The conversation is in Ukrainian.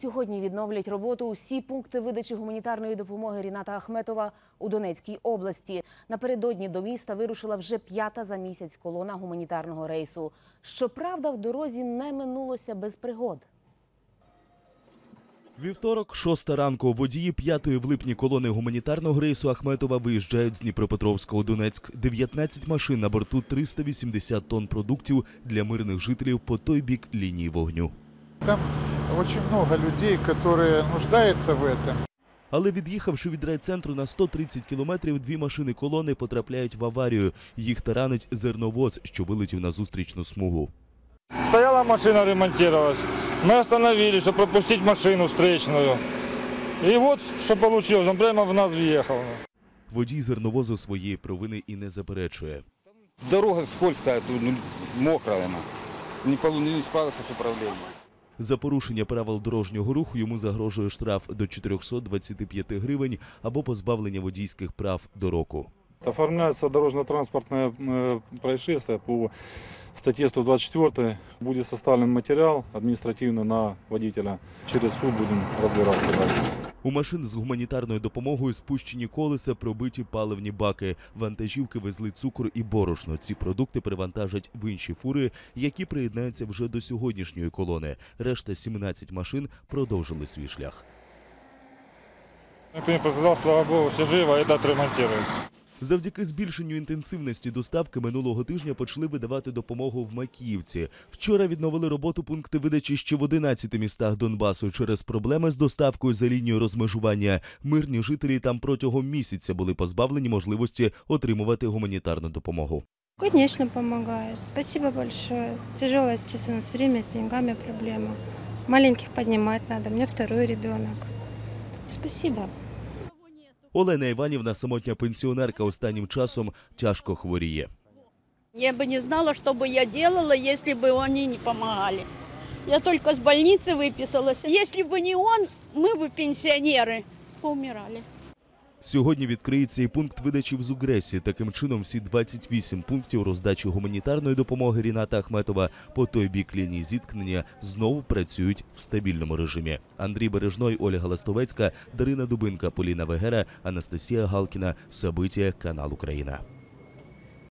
Сьогодні відновлять роботу усі пункти видачі гуманітарної допомоги Ріната Ахметова у Донецькій області. Напередодні до міста вирушила вже п'ята за місяць колона гуманітарного рейсу. Щоправда, в дорозі не минулося без пригод. Вівторок, шоста ранку, водії п'ятої в липні колони гуманітарного рейсу Ахметова виїжджають з Дніпропетровська у Донецьк. 19 машин на борту 380 тонн продуктів для мирних жителів по той бік лінії вогню. Там очень много людей, которые нуждаются в этом. Але від'їхавши від райцентру на 130 кілометрів, дві машини колони потрапляють в аварію. Їх таранить зерновоз, що вилетів на зустрічну смугу. Стояла машина, ремонтировалась. Мы остановились, чтобы пропустить машину встречную. И вот что получилось, он прямо в нас въехал. Водій зерновозу своєї провини і не заперечує. Дорога скользкая, тут ну, мокрая она. Не, полу- не справился с управлением. За порушення правил дорожнього руху йому загрожує штраф до 425 гривень або позбавлення водійських прав до року. Оформляється дорожно-транспортне э, происшествие по статті 124. буде составлений матеріал адміністративний на водителя. Через суд будемо розбиратися. дальше. У машин з гуманітарною допомогою спущені колеса, пробиті паливні баки. Вантажівки везли цукор і борошно. Ці продукти перевантажать в інші фури, які приєднаються вже до сьогоднішньої колони. Решта 17 машин продовжили свій шлях. Ти не пострадал, слава богу, все живо, і отремонтируется. Завдяки збільшенню інтенсивності доставки минулого тижня почали видавати допомогу в Макіївці. Вчора відновили роботу пункти видачі ще в 11 містах Донбасу через проблеми з доставкою за лінією розмежування. Мирні жителі там протягом місяця були позбавлені можливості отримувати гуманітарну допомогу. Конечно, помогает. Спасибо большое. Тяжелое сейчас у нас время, с деньгами проблема. Маленьких поднимать надо. У меня второй ребенок. Спасибо. Олена Іванівна, самотня пенсіонерка, останнім часом тяжко хворіє. Я бы не знала, что бы я делала, если бы они не помогали. Я только с больницы выписалась. Если бы не он, мы бы пенсионеры поумирали. Сьогодні відкриється і пункт видачі в Зугресі. Таким чином, всі 28 пунктів роздачі гуманітарної допомоги Ріната Ахметова по той бік лінії зіткнення знову працюють в стабільному режимі. Андрій Бережной, Ольга Ластовецька, Дарина Дубинка, Поліна Вегера, Анастасія Галкіна. Сабитія, канал Україна.